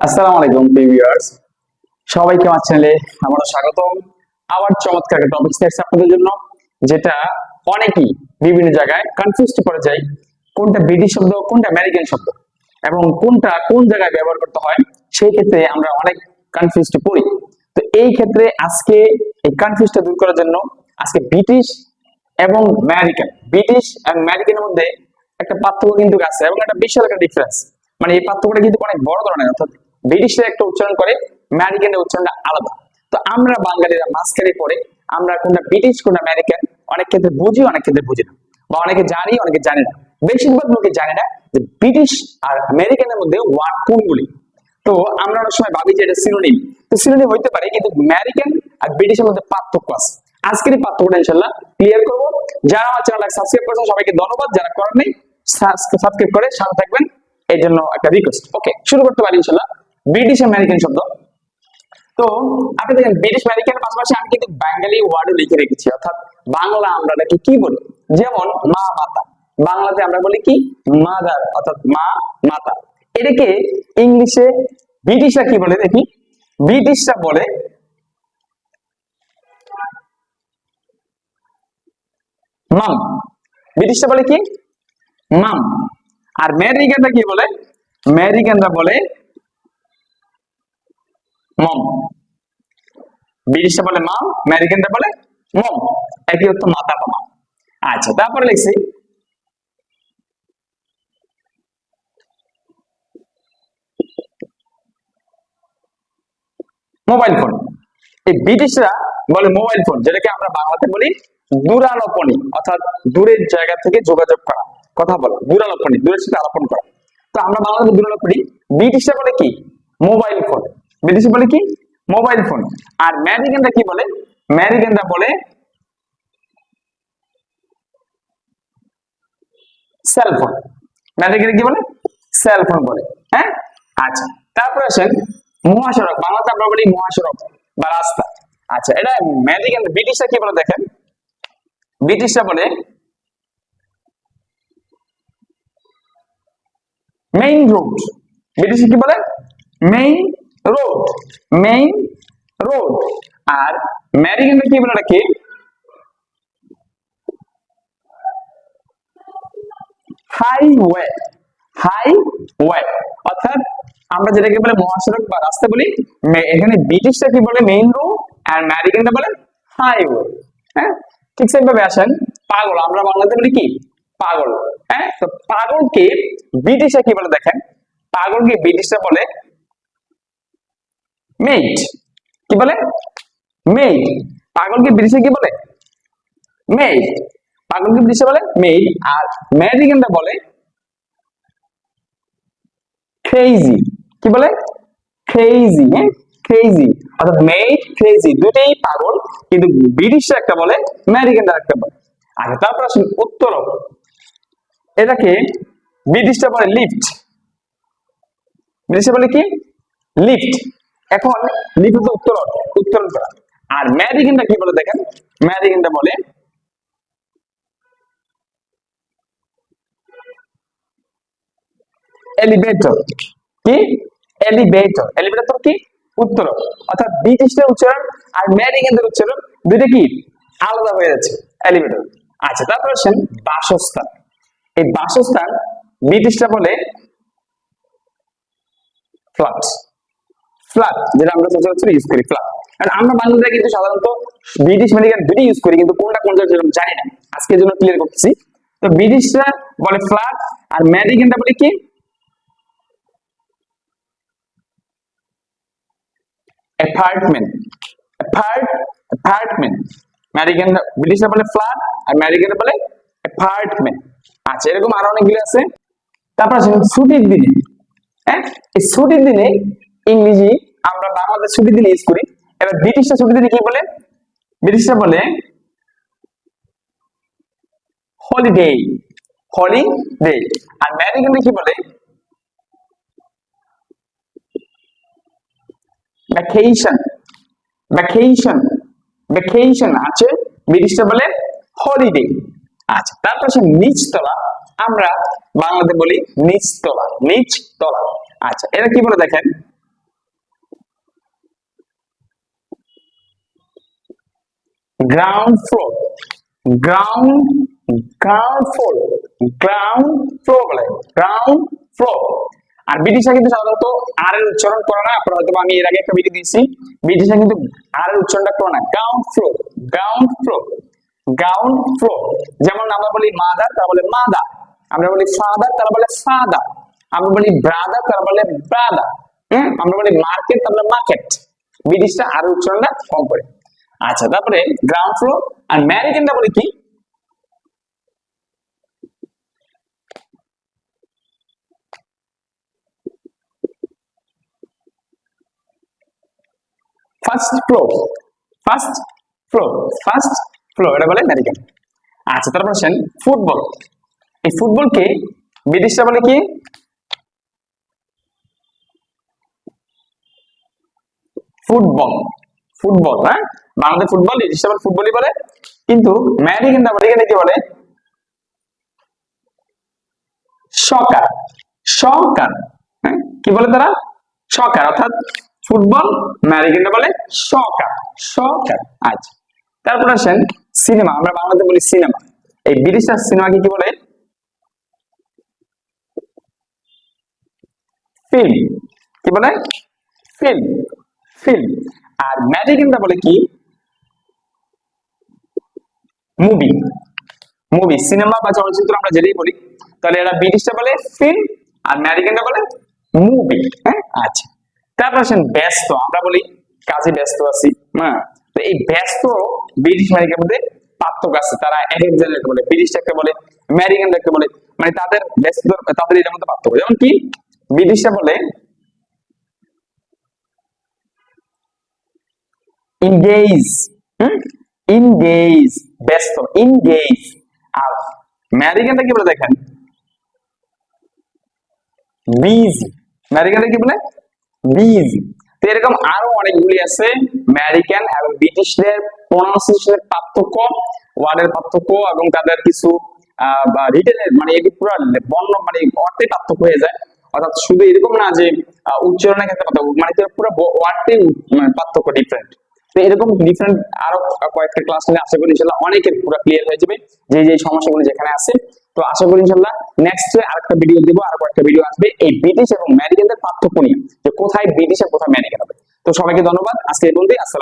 আসসালামু আলাইকুম ভিউয়ার্স সবাইকে আমার চ্যানেলে আমরা স্বাগতম। আবার চমৎকার একটা টপিক থাকছে আপনাদের জন্য, যেটা অনেকেই বিভিন্ন জায়গায় কনফিউজ করে যায়, কোনটা ব্রিটিশ শব্দ, কোনটা আমেরিকান শব্দ, এবং কোনটা কোন জায়গায় ব্যবহার করতে হয়, সেই ক্ষেত্রে আমরা অনেক কনফিউজ পড়ি। তো এই ক্ষেত্রে আজকে এই কনফিউজটা দূর করার জন্য আজকে ব্রিটিশ এবং আমেরিকান ব্রিটিশ এবং আমেরিকানের মধ্যে একটা পার্থক্য কিন্তু আছে, এবং একটা বিশাল একটা ডিফারেন্স মানে এই পার্থক্যটা কিন্তু অনেক বড় ধরনের, অর্থাৎ ব্রিটিশরা একটা উচ্চারণ করে আমেরিকানের উচ্চারণটা আলাদা। তো আমরা বাঙালিরা মাঝখানে পড়ে, আমরা কোনটা ব্রিটিশ কোনটা আমেরিকান অনেক ক্ষেত্রে বুঝি, অনেক ক্ষেত্রে বুঝি না। বা অনেকে জানি, অনেকে জানে না। বেশিরভাগ লোকে জানে না যে ব্রিটিশ আর আমেরিকানের মধ্যে ওয়ার্ড কোনগুলি। তো আমরা অনেক সময় ভাবি যে এটা সিনোনিম তো সিনোনিম হইতে পারে কিন্তু আমেরিকান আর ব্রিটিশের মধ্যে পার্থক্য আছে। আজকের এই পার্থক্যটা ইনশাল্লাহ ক্লিয়ার করব। যারা আমার চ্যানেল সাবস্ক্রাইব করেছেন, সবাইকে ধন্যবাদ। যারা করেন নেই সাবস্ক্রাইব করে সাথে থাকবেন। এই জন্য একটা রিকোয়েস্ট ওকে শুরু করতে পারি ইনশাল্লাহ ব্রিটিশ আমেরিকান শব্দ। তো আপনি দেখেন ব্রিটিশ আমেরিকানের পাশাপাশি আমি কিন্তু বাঙালি ওয়ার্ডও লিখে রেখেছি, অর্থাৎ বাংলা আমরা এটাকে কি বলি? যেমন মা মাতা। বাংলাতে আমরা বলি কি? মাদার, অর্থাৎ মা মাতা। এটাকে ইংলিশে ব্রিটিশরা কি বলে দেখি? ব্রিটিশরা বলে মাম। ব্রিটিশরা বলে কি? মাম। আর আমেরিকানরা কি বলে? আমেরিকানরা বলে মম। ব্রিটিশরা বলে মাম, আমেরিকানরা বলে মম। একই হচ্ছে মাতা বাবা আচ্ছা তারপরে লিখছি। Mobile phone. এই ব্রিটিশরা বলে মোবাইল ফোন, যেটাকে আমরা বাংলাতে বলি দূরালোপনী অর্থাৎ দূরের জায়গা থেকে যোগাযোগ করা। কথা বলা দূরালোপনী দূরের সাথে আলোপন করা। তো আমরা বাংলাতে দূরালোপনী ব্রিটিশরা বলে কি? Mobile phone. ব্রিটিশ বলে কি? মোবাইল ফোন আর ম্যারিগেনরা কি বলে? ম্যারিগেনরা বলে সেলফোন ম্যারিগেন কি বলে? সেলফোন বলে। হ্যাঁ? আচ্ছা তারপর আসেন মহাসড়ক। বাংলাতে আমরা বলি মহাসড়ক বা রাস্তা। আচ্ছা এটা ম্যাজিক ব্রিটিশরা কি বলে দেখেন? ব্রিটিশরা বলে মেইন রোড ব্রিটিশ কি বলে? Main road, main road. আর ম্যারিগেনরা কি বলে রাখি হাইওয়ে হাইওয়ে। অর্থাৎ আমরা যেটাকে বলে মহাসড়ক বা রাস্তা বলি এখানে ব্রিটিশরা কি বলে? মেইন রোড আর আমেরিকানরা বলে হাইওয়ে। হ্যাঁ? ঠিক সেইভাবে আসেন। পাগল। আমরা বাংলাতে বলি কি? পাগল। হ্যাঁ? তো পাগলকে ব্রিটিশরা কি বলে দেখেন? পাগলকে ব্রিটিশরা বলে মেইট কি বলে? মেইট পাগলকে ব্রিটিশে কি বলে? মেইট পাগলকে ব্রিটিশে বলে? মেইট আর আমেরিকানরা বলে ক্রেজি কি বলে? ক্রেজি হ্যাঁ? ক্রেজি অর্থাৎ মেড ক্রেজি দুটেই পাগল, কিন্তু ব্রিটিশরা একটা বলে আমেরিকানরা একটা বলে। আচ্ছা তারপর আসুন উত্তর এটাকে ব্রিটিশরা বলে লিফট ব্রিটিশরা বলে কি? লিফট এখন লিফট হচ্ছে উত্তরণ উত্তরণ করা আর আমেরিকানরা কি বলে দেখেন? আমেরিকানরা বলে এলিভেটর কি? এলিভেটর এলিভেটর কি? উত্তরণ অর্থাৎ ব্রিটিশদের উচ্চারণ আর আমেরিকানদের উচ্চারণ দুইটা কি? আলাদা হয়ে যাচ্ছে এলিভেটর আচ্ছা তারপর আসেন বাসস্থান। এই বাসস্থান ব্রিটিশরা বলে ফ্ল্যাট ফ্ল্যাট যেটা আমরা সচরাচর ইউজ করি কারণ আমরা বাংলাদেশে কিন্তু সাধারণত ব্রিটিশ আমেরিকান দুটি ইউজ করি, কিন্তু কোনটা কোনটা জানি না। জন্য ক্লিয়ার করতেছি। তো ব্রিটিশরা বলে ফ্ল্যাট আর আমেরিকানরা বলে কি? অ্যাপার্টমেন্ট অ্যাপার্ট অ্যাপার্টমেন্ট ব্রিটিশরা বলে আর বলে অ্যাপার্টমেন্ট আচ্ছা এরকম আরও অনেকগুলো আছে। তারপর আছে ছুটির দিনে। হ্যাঁ? এই ছুটির দিনে ইংরেজি আমরা বাংলাদেশ ছুটির দিনে ইউজ করি। এবার ব্রিটিশরা ছুটির দিনে কি বলে? ব্রিটিশরা বলে হলিডে হলিডে আর আমেরিকানরা কি বলে? ভ্যাকেশন ভ্যাকেশন ভ্যাকেশন আছে। ব্রিটিশরা বলে হলিডে আচ্ছা তারপর আছে নিচতলা। আমরা বাংলাতে বলি নিচতলা নিচতলা। আচ্ছা এরা কি বলে দেখেন? Ground floor ground ground floor ground floor বলে গ্রাউন্ড ফ্লোর আর ব্রিটিশরা কিন্তু সাধারণত আর এর উচ্চারণ করে না। আপনারা হয়তো আমি এর আগে একটা ভিডিও দিয়েছি। ব্রিটিশরা কিন্তু আর এর উচ্চারণটা করে না। Ground floor ground floor ground floor যেমন আমরা বলি মাদার তারা বলে মাদা আমরা বলি ফাদার তারা বলে ফাদা আমরা বলি ব্রাদার তারা বলে ব্রাদা হম? আমরা বলি মার্কেট তারা মার্কেট ব্রিটিশরা আর উচ্চারণটা কম করে। আচ্ছা তারপরে গ্রাউন্ড ফ্লোর আর ম্যারিকেনটা বলে কি? First floor first floor first floor এটা বলে আমেরিকান আচ্ছা তারপর আসেন ফুটবল এই ফুটবলকে ব্রিটিশরা বলে কি? ফুটবল ফুটবল হ্যাঁ? বাংলাদেশ ফুটবল বলে ফুটবলই বলে। কিন্তু আমেরিকানরা বলে এখানে কি বলে? সকার। সকার হ্যাঁ? কি বলে তারা? সকার, অর্থাৎ ফুটবল আমেরিকানরা বলে সকার। সকার আচ্ছা। তারপর আসেন সিনেমা, আমরা বাংলাতে বলি সিনেমা। এই ব্রিটিশরা সিনেমাকে কি বলে? ফিল্ম। কি বলে? ফিল্ম। ফিল্ম। আর আমেরিকানরা বলে কি? মুভি মুভি সিনেমা বা চলচ্চিত্র আমরা যেটাই বলি, তাহলে এরা ব্রিটিশটা বলে ফিল্ম আর আমেরিকানরা বলে মুভি হ্যাঁ? আচ্ছা। তারপর আসেন ব্যস্ত, আমরা বলি কাজে ব্যস্ত আছি হ্যাঁ? তো এই ব্যস্ত ব্রিটিশ আমেরিকার মধ্যে পার্থক্য আছে। তারা এক একজনের বলে ব্রিটিশটাকে বলে আমেরিকানটাকে বলে মানে তাদের ব্যস্ত তাদের এটার মধ্যে পার্থক্য। যেমন কি? ব্রিটিশরা বলে engage হুম engage ব্যস্ত. Engage আর আমেরিকানটা কি বলে দেখেন? বিজি আমেরিকানটা কি বলে? বিজি তো এরকম আরও অনেকগুলি আছে আমেরিকান এবং ব্রিটিশদের প্রনাউন্সিয়েশনের পার্থক্য, ওয়ার্ডের পার্থক্য এবং তাদের কিছু রিটেনের মানে এটি পুরো বর্ণ মানে অর্থে পার্থক্য হয়ে যায়। অর্থাৎ শুধু এরকম না যে উচ্চারণের ক্ষেত্রে পার্থক্য মানে পুরো ওয়ার্ডে পার্থক্য ডিফারেন্ট তো এরকম ডিফারেন্ট আরও কয়েকটা ক্লাস নিয়ে আশা করি ইনশাল্লাহ অনেকের পুরো ক্লিয়ার হয়ে যাবে যে যে সমস্যাগুলো যেখানে আছে। তো আশা করি ইনশাল্লাহ নেক্সট আরেকটা ভিডিও দিব, আর কয়েকটা ভিডিও আসবে। এই ব্রিটিশ এবং আমেরিকানদের পার্থক্য নিয়ে যে কোথায় ব্রিটিশ আর কোথায় আমেরিকান হবে। তো সবাইকে ধন্যবাদ। আজকে এই বলতে আসসালাম